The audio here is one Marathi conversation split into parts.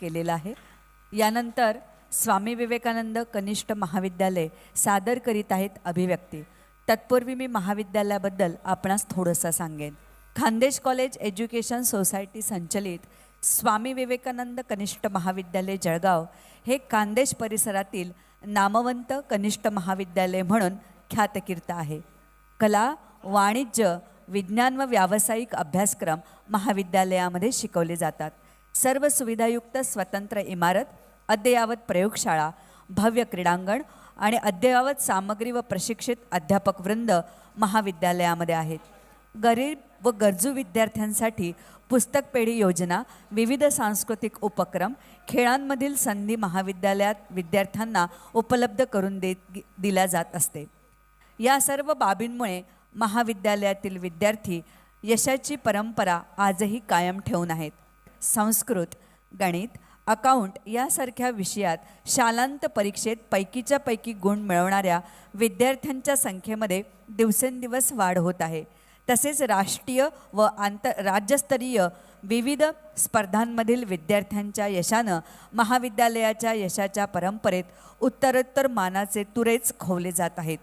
केलेला आहे. यानंतर स्वामी विवेकानंद कनिष्ठ महाविद्यालय सादर करीत आहेत अभिव्यक्ती. तत्पूर्वी मी महाविद्यालयाबद्दल आपणास थोडंसं सांगेन. खानदेश कॉलेज एज्युकेशन सोसायटी संचलित स्वामी विवेकानंद कनिष्ठ महाविद्यालय जळगाव हे खानदेश परिसरातील नामवंत कनिष्ठ महाविद्यालय म्हणून ख्यातकीर्त आहे. कला वाणिज्य विज्ञान व व्यावसायिक अभ्यासक्रम महाविद्यालयामध्ये शिकवले जातात. सर्व सुविधायुक्त स्वतंत्र इमारत अद्ययावत प्रयोगशाळा भव्य क्रीडांगण आणि अद्ययावत सामग्री व प्रशिक्षित अध्यापक वृंद महाविद्यालयामध्ये आहेत. गरीब व गरजू विद्यार्थ्यांसाठी पुस्तक पेढी योजना विविध सांस्कृतिक उपक्रम खेळांमधील संधी महाविद्यालयात विद्यार्थ्यांना उपलब्ध करून देत दिल्या जात असते. या सर्व बाबींमुळे महाविद्यालयातील विद्यार्थी यशाची परंपरा आजही कायम ठेवून आहेत. संस्कृत गणित अकाउंट यासारख्या विषयात शालांत परीक्षेत पैकीच्या पैकी गुण मिळवणाऱ्या विद्यार्थ्यांच्या संख्येमध्ये दिवसेंदिवस वाढ होत आहे. तसेच राष्ट्रीय व आंतर राज्यस्तरीय विविध स्पर्धांमधील विद्यार्थ्यांच्या यशानं महाविद्यालयाच्या यशाच्या परंपरेत उत्तरोत्तर मानाचे तुरेच खोवले जात आहेत.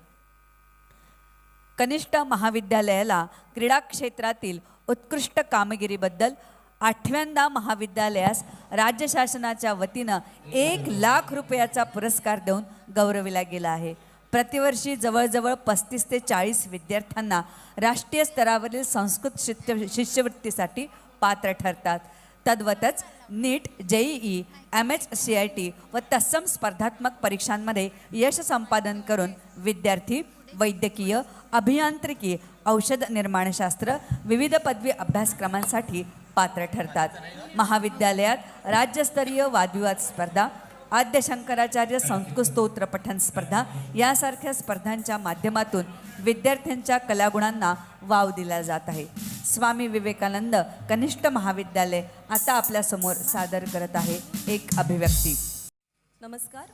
कनिष्ठ महाविद्यालयाला क्रीडा क्षेत्रातील उत्कृष्ट कामगिरीबद्दल आठव्यांदा महाविद्यालयास राज्य शासनाच्या वतीनं एक लाख रुपयाचा पुरस्कार देऊन गौरविला गेला आहे. प्रतिवर्षी जवळजवळ पस्तीस ते चाळीस विद्यार्थ्यांना राष्ट्रीय स्तरावरील संस्कृत शिष्य शिष्यवृत्तीसाठी पात्र ठरतात. तद्वतच NEET JEE M H C I T व तत्सम स्पर्धात्मक परीक्षांमध्ये यश संपादन करून विद्यार्थी वैद्यकीय अभियांत्रिकी औषध निर्माणशास्त्र विविध पदवी अभ्यासक्रमांसाठी पात्र ठरतात. महाविद्यालयात राज्यस्तरीय वादविवाद स्पर्धा आद्य शंकराचार्य संस्कृत स्तोत्र पठण स्पर्धा यासारख्या स्पर्धांच्या माध्यमातून विद्यार्थ्यांच्या कलागुणांना वाव दिला जात आहे. स्वामी विवेकानंद कनिष्ठ महाविद्यालय आता आपल्यासमोर सादर करत आहे एक अभिव्यक्ती. नमस्कार.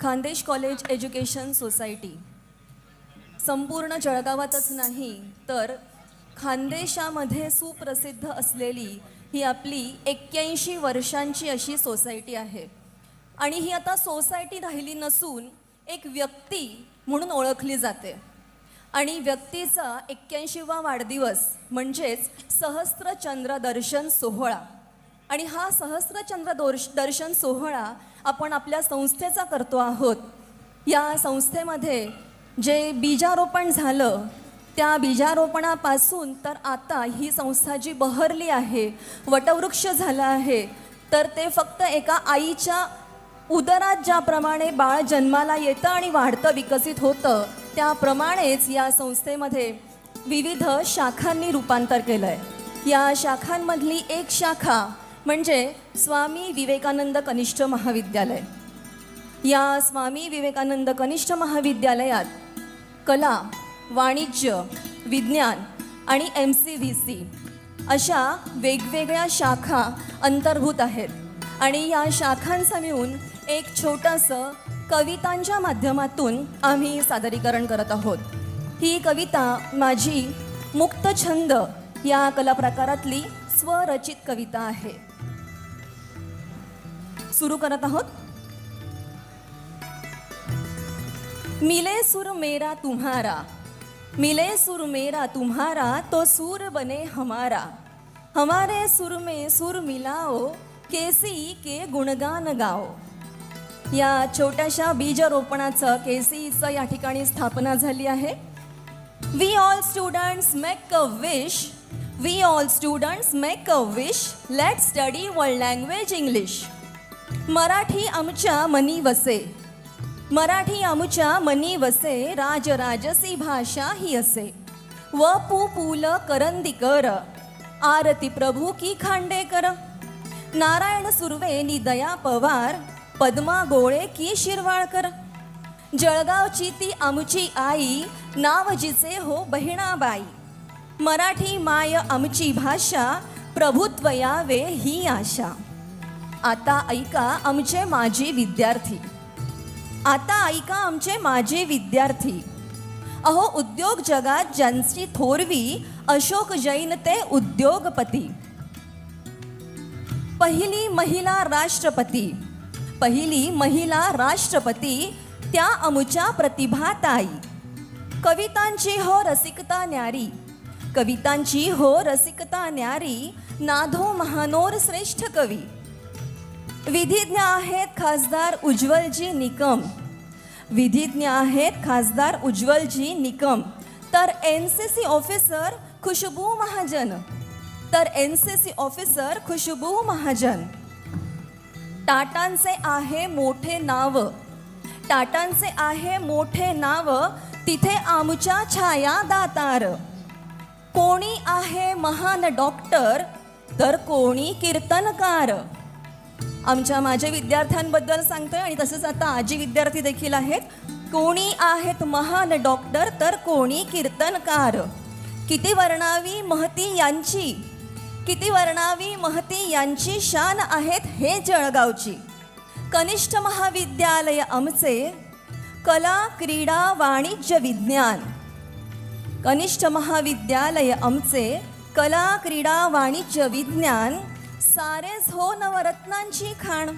Khandesh college education society. संपूर्ण जळगावातच नाही तर खानदेशामध्ये सुप्रसिद्ध असलेली ही आपली एक्क्याऐंशी वर्षांची अशी सोसायटी आहे. आणि ही आता सोसायटी राहिली नसून एक व्यक्ती म्हणून ओळखली जाते. आणि व्यक्तीचा एक्क्याऐंशीवा वाढदिवस म्हणजेच सहस्त्रचंद्र दर्शन सोहळा. आणि हा सहस्त्रचंद्र दोर्श दर्शन सोहळा आपण आपल्या संस्थेचा करतो आहोत. या संस्थेमध्ये जे बीजारोपण झालं त्या बीजारोपणापासून तर आता ही संस्था जी बहरली आहे वटवृक्ष झाला आहे तर ते फक्त एका आईच्या उदरात ज्याप्रमाणे बाळ जन्माला येतं आणि वाढतं विकसित होतं त्याप्रमाणेच या संस्थेमध्ये विविध शाखांनी रूपांतर केलं आहे या शाखांमधली एक शाखा म्हणजे स्वामी विवेकानंद कनिष्ठ महाविद्यालय. या स्वामी विवेकानंद कनिष्ठ महाविद्यालयात कला वाणिज्य विज्ञान आणि एम सी व्ही सी अशा वेगवेगळ्या शाखा अंतर्भूत आहेत. आणि या शाखांचा मिळून एक छोटंसं कवितांच्या माध्यमातून आम्ही सादरीकरण करत आहोत. ही कविता माझी मुक्त छंद या कलाप्रकारातली स्वरचित कविता आहे. सुरू करत आहोत. मिले सुर मेरा तुम्हारा मिले सुर मेरा तुम्हारा तो सूर बने हमारा। हमारे सुर में सुर मिलाओ केसी के गुणगान गाओ। या छोट्याशा बीजरोपणाचं केसीचं या ठिकाणी स्थापना झाली आहे. We all students make a wish we all students make a wish let study world language English Marathi आमच्या मनी वसे. मराठी आमच्या मनी वसे राजराजसी भाषा ही असे. व पु पुल करंदीकर आरती प्रभू की खांडेकर नारायण सुर्वे नि दया पवार पद्मा गोळे की शिरवाळकर जळगावची ती आमची आई नावजीचे हो बहिणाबाई. मराठी माय आमची भाषा प्रभुत्वयावे ही आशा. आता ऐका आमचे माजी विद्यार्थी. आता ऐका आमचे माजी विद्यार्थी. अहो उद्योग जगात ज्यांची थोरवी अशोक जैन ते उद्योगपती. पहिली महिला राष्ट्रपती. पहिली महिला राष्ट्रपती त्या अमुच्या प्रतिभाताई कवितांची हो रसिकता न्यारी. कवितांची हो रसिकता न्यारी नाधो महानोर श्रेष्ठ कवी. विधिज्ञ आहेत खासदार उज्ज्वलजी निकम. विधिज्ञ आहेत खासदार उज्ज्वलजी निकम. तर N C C officer Khushboo Mahajan. तर N C C officer Khushboo Mahajan. टाटांचे आहे मोठे नाव. टाटांचे आहे मोठे नाव. तिथे आमच्या छाया दातार कोणी आहे महान डॉक्टर तर कोणी कीर्तनकार. आमच्या माझ्या विद्यार्थ्यांबद्दल सांगतोय आणि तसंच आता आजी विद्यार्थी देखील आहेत. कोणी आहेत महान डॉक्टर तर कोणी कीर्तनकार. किती वर्णावी महती यांची किती वर्णावी महती यांची शान आहेत हे जळगावची. कनिष्ठ महाविद्यालय आमचे कला क्रीडा वाणिज्य विज्ञान. कनिष्ठ महाविद्यालय आमचे कला क्रीडा वाणिज्य विज्ञान. सारेच हो नवरत्नांची खाण.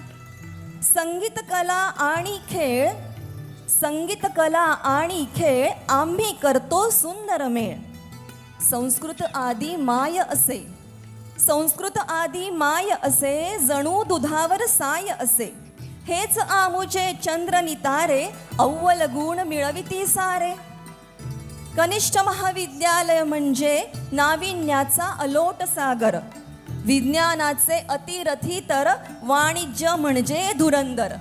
संगीत कला आणि खेळ संगीत कला आणि खेळ आम्ही करतो सुंदर मेळ. संस्कृत आदी माय असे. संस्कृत आदी माय असे जणू दुधावर साय असे. हेच आमुचे चंद्र नितारे अव्वल गुण मिळविती सारे. कनिष्ठ महाविद्यालय म्हणजे नाविन्याचा अलोट सागर. विज्ञानाचे अतिरथी तर वाणिज्य म्हणजे धुरंदर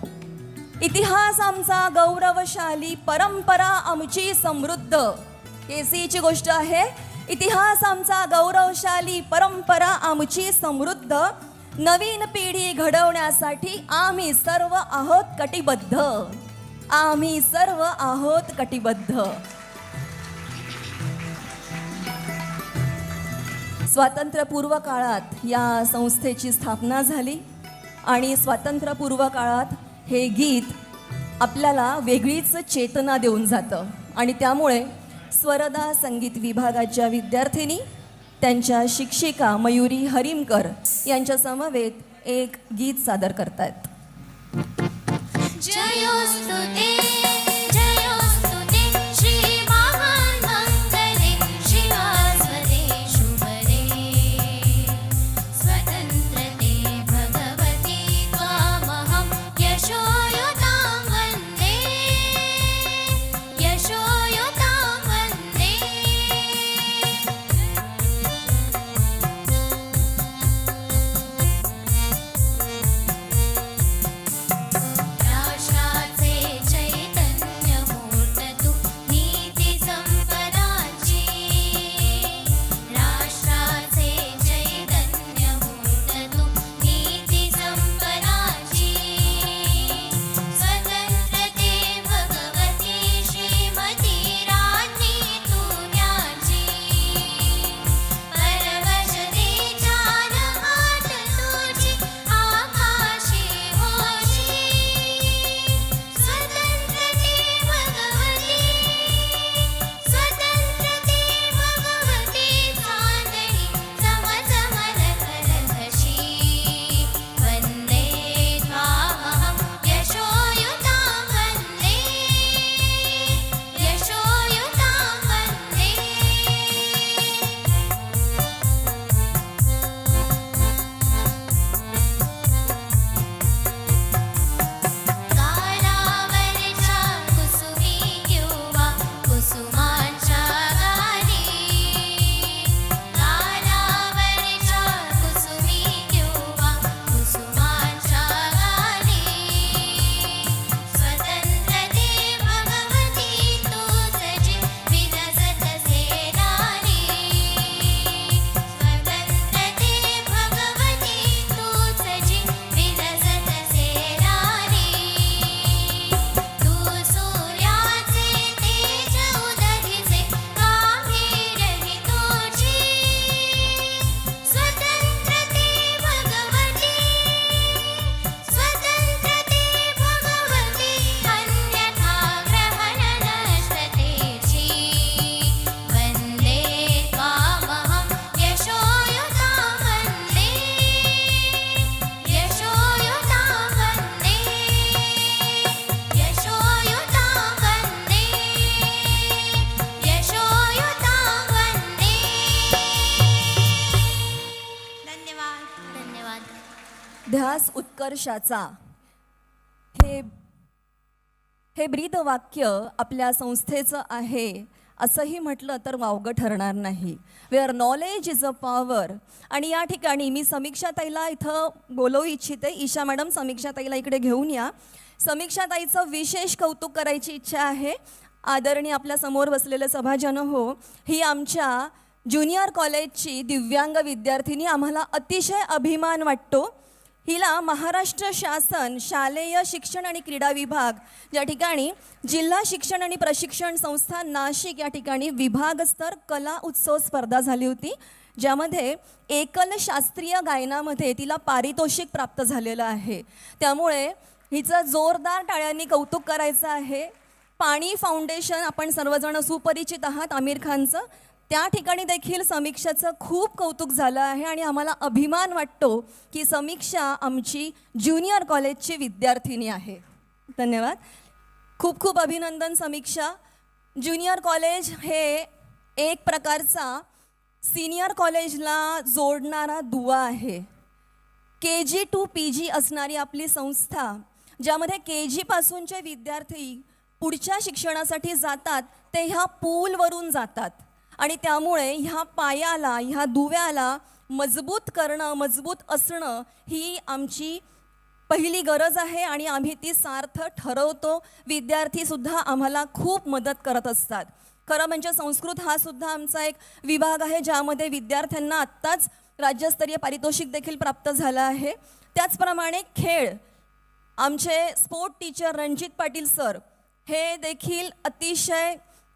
इतिहास आमचा गौरवशाली परंपरा आमची समृद्ध. केसीची गोष्ट आहे इतिहास आमचा गौरवशाली परंपरा आमची समृद्ध. नवीन पिढी घडवण्यासाठी आम्ही सर्व आहोत कटिबद्ध. आम्ही सर्व आहोत कटिबद्ध. स्वातंत्र्यपूर्व काळात या संस्थेची स्थापना झाली आणि स्वातंत्र्यपूर्व काळात हे गीत आपल्याला वेगळीच चेतना देऊन जातं. आणि त्यामुळे स्वरदा संगीत विभागाच्या विद्यार्थिनी त्यांच्या शिक्षिका मयुरी हरिमकर यांच्या समवेत एक गीत सादर करतायत. उत्कर्षाचा हे हे ब्रीद वाक्य आपल्या संस्थेचं आहे असंही म्हटलं तर वावगं ठरणार नाही. Where knowledge is a power आणि या ठिकाणी मी समीक्षाताईला इथं बोलवू इच्छिते. ईशा मॅडम समीक्षाताईला इकडे घेऊन या. समीक्षाताईचं विशेष कौतुक करायची इच्छा आहे. आदरणीय आपल्यासमोर बसलेले सभाजन हो ही आमच्या ज्युनियर कॉलेजची दिव्यांग विद्यार्थिनी आम्हाला अतिशय अभिमान वाटतो. हिला महाराष्ट्र शासन शालेय शिक्षण आणि क्रीडा विभाग या ठिकाणी जिल्हा शिक्षण आणि प्रशिक्षण संस्था नाशिक या ठिकाणी विभागस्तर कला उत्सव स्पर्धा झाली होती ज्यामध्ये एकल शास्त्रीय गायनामध्ये तिला पारितोषिक प्राप्त झालेलं आहे. त्यामुळे हिचं जोरदार टाळ्यांनी कौतुक करायचं आहे. पाणी फाउंडेशन आपण सर्वजण सुपरिचित आहात आमिर खानचं. त्या ठिकाणी देखील समीक्षाचं खूप कौतुक झालं आहे आणि आम्हाला अभिमान वाटतो की समीक्षा आमची ज्युनियर कॉलेजची विद्यार्थिनी आहे. धन्यवाद. खूप खूप अभिनंदन समीक्षा. ज्युनियर कॉलेज हे एक प्रकारचा सिनियर कॉलेजला जोडणारा दुवा आहे. के जी टू पी जी असणारी आपली संस्था ज्यामध्ये के जीपासूनचे विद्यार्थी पुढच्या शिक्षणासाठी जातात ते ह्या पूलवरून जातात. आणि त्यामुळे ह्या पायाला ह्या दुव्याला मजबूत करणं मजबूत असणं ही आमची पहिली गरज आहे आणि आम्ही ती सार्थ ठरवतो. विद्यार्थीसुद्धा आम्हाला खूप मदत करत असतात. खरं म्हणजे संस्कृत हा सुद्धा आमचा एक विभाग आहे ज्यामध्ये विद्यार्थ्यांना आत्ताच राज्यस्तरीय पारितोषिक देखील प्राप्त झालं आहे. त्याचप्रमाणे खेळ. आमचे sport teacher Ranjit Patil sir हे देखील अतिशय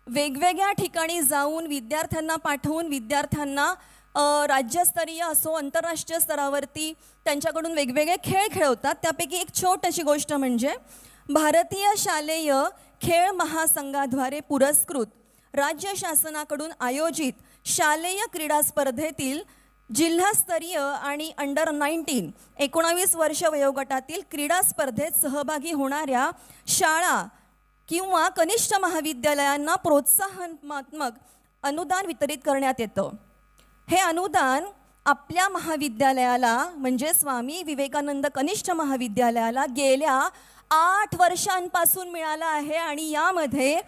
वेगवेगळ्या ठिकाणी जाऊन विद्यार्थ्यांना पाठवून विद्यार्थ्यांना राज्यस्तरीय असो आंतरराष्ट्रीय स्तरावरती त्यांच्याकडून वेगवेगळे खेळ खेळवतात. त्यापैकी एक छोटीशी गोष्ट म्हणजे भारतीय शालेय खेळ महासंघाद्वारे पुरस्कृत राज्य शासनाकडून आयोजित शालेय क्रीडा स्पर्धेतील जिल्हास्तरीय आणि अंडर नाईन्टीन एकोणावीस वर्ष वयोगटातील क्रीडा स्पर्धेत सहभागी होणाऱ्या शाळा किंवा कनिष्ठ महाविद्यालयांना प्रोत्साहनात्मक अनुदान वितरित करण्यात येतं. हे अनुदान आपल्या महाविद्यालयाला म्हणजे स्वामी विवेकानंद कनिष्ठ महाविद्यालयाला गेल्या आठ वर्षांपासून मिळालं आहे आणि यामध्ये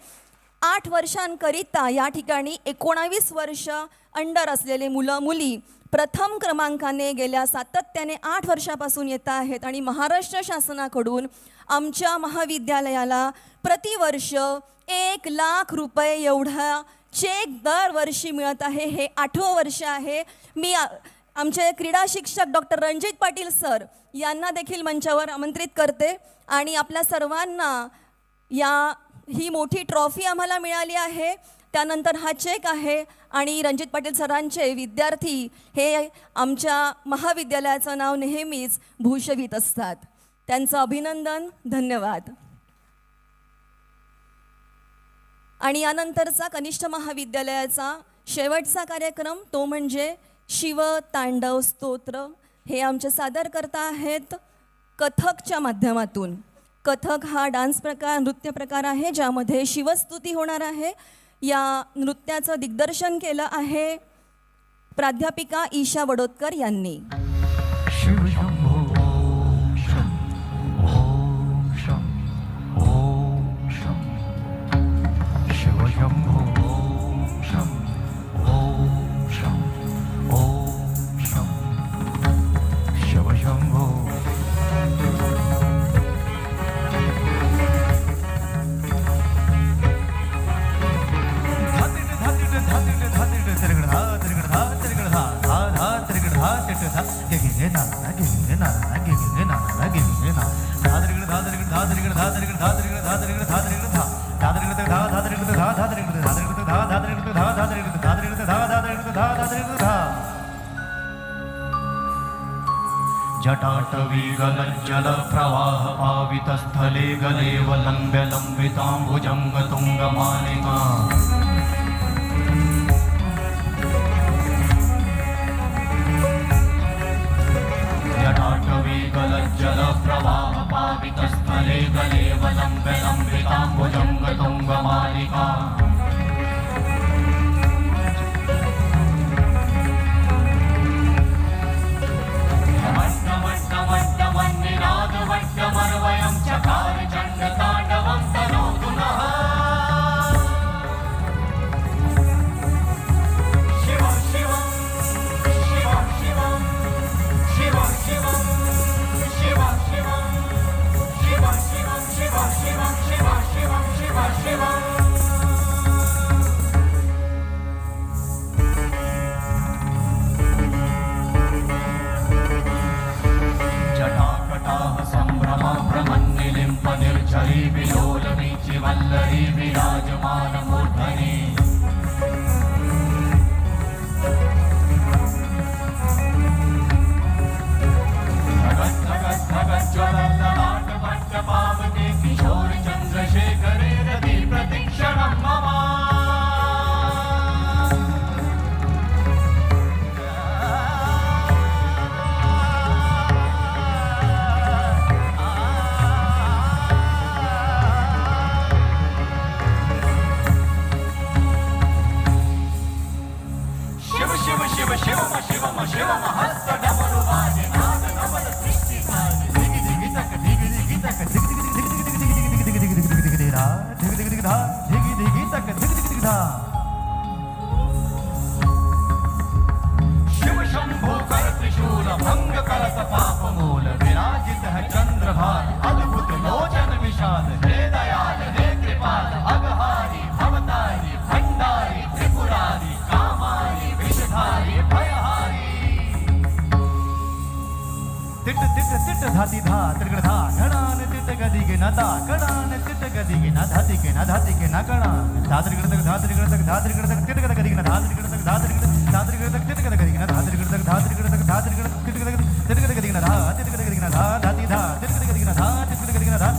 आठ वर्षांकरिता या ठिकाणी एकोणावीस वर्ष अंडर असलेले मुलं मुली प्रथम क्रमांकाने गेल्या सातत्याने आठ वर्षापासून येत आहेत आणि महाराष्ट्र शासनाकडून आमच्या महाविद्यालयाला प्रतिवर्ष एक लाख रुपये एवढा चेक दरवर्षी मिळत आहे. हे आठवं वर्ष आहे. मी आमचे क्रीडा शिक्षक डॉक्टर रणजित पाटील सर यांना देखील मंचावर आमंत्रित करते आणि आपल्या सर्वांना या ही मोठी ट्रॉफी आम्हाला मिळाली आहे. त्यानंतर हा चेक आहे आणि रणजित पाटील सरांचे विद्यार्थी हे आमच्या महाविद्यालयाचं नाव नेहमीच भूषवित असतात. त्यांचं अभिनंदन धन्यवाद. आणि यानंतरचा कनिष्ठ महाविद्यालयाचा शेवटचा कार्यक्रम तो म्हणजे शिव तांडव स्तोत्र. हे आमचे सादरकर्ता आहेत कथकच्या माध्यमातून. कथक हा डान्स प्रकार नृत्य प्रकार आहे ज्यामध्ये शिवस्तुती होणार आहे. या नृत्याचं दिग्दर्शन केलं आहे प्राध्यापिका ईशा वडोदकर यांनी. जटाटवीगलज्जलप्रवाहपावितस्थले गलेवलम्ब्य लम्बिताम्बुजङ्गतुङ्गमालिका गलेव लम्ब्य Allah'i bi तिट तिट तिट धाती धा त्रिगड धा गणान तिट गदी गे नदा गणान तिट गदी गे ना धाती गे ना धाती गे ना गणा धा त्रिगड तक धा त्रिगड तक धा त्रिगड तक तिट गद गदी गे ना धा त्रिगड तक धा त्रिगड धा त्रिगड तक तिट गद गदी गे ना धा त्रिगड तक धा त्रिगड तक धा त्रिगड तिट गद तिट गदी ना धा तिट गदी ना धा धाती धा तिट गद गदी गे ना धा तिट गदी ना धा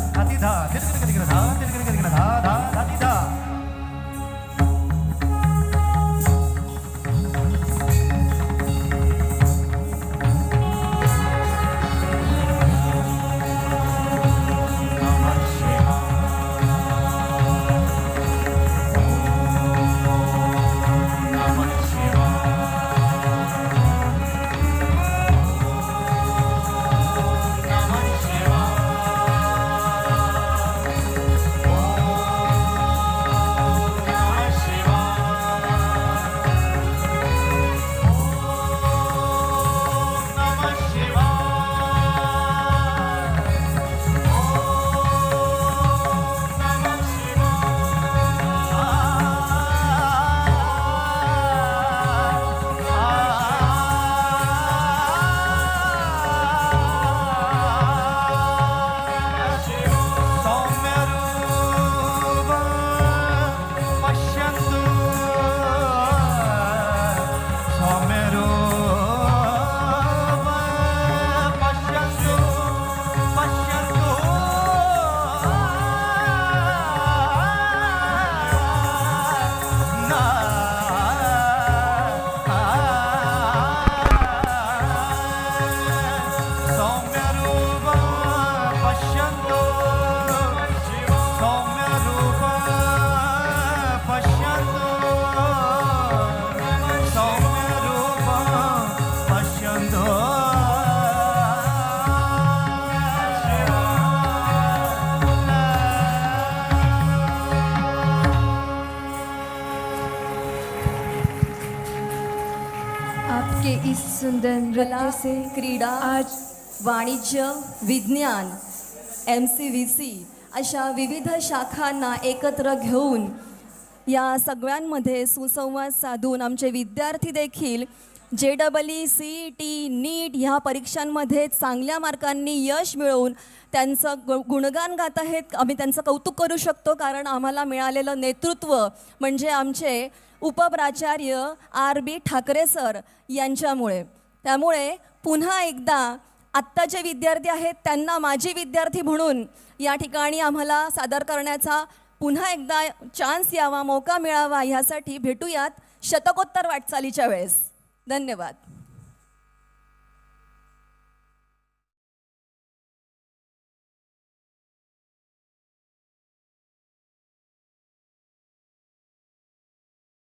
कला से क्रीडा आज वाणिज्य विज्ञान एम सी व्ही सी अशा विविध शाखांना एकत्र घेऊन या सगळ्यांमध्ये सुसंवाद साधून आमचे विद्यार्थी देखील जे double E C T NEET ह्या परीक्षांमध्ये चांगल्या मार्कांनी यश मिळवून त्यांचं गु गुणगान गात आहेत. आम्ही त्यांचं कौतुक करू शकतो कारण आम्हाला मिळालेलं नेतृत्व म्हणजे आमचे उपप्राचार्य आर बी ठाकरे सर यांच्यामुळे. त्यामुळे पुन्हा एकदा आत्ता जे विद्यार्थी आहेत त्यांना माजी विद्यार्थी म्हणून या ठिकाणी आम्हाला सादर करण्याचा पुन्हा एकदा चान्स यावा मौका मिळावा ह्यासाठी भेटूयात शतकोत्तर वाटचालीच्या वेळेस. धन्यवाद.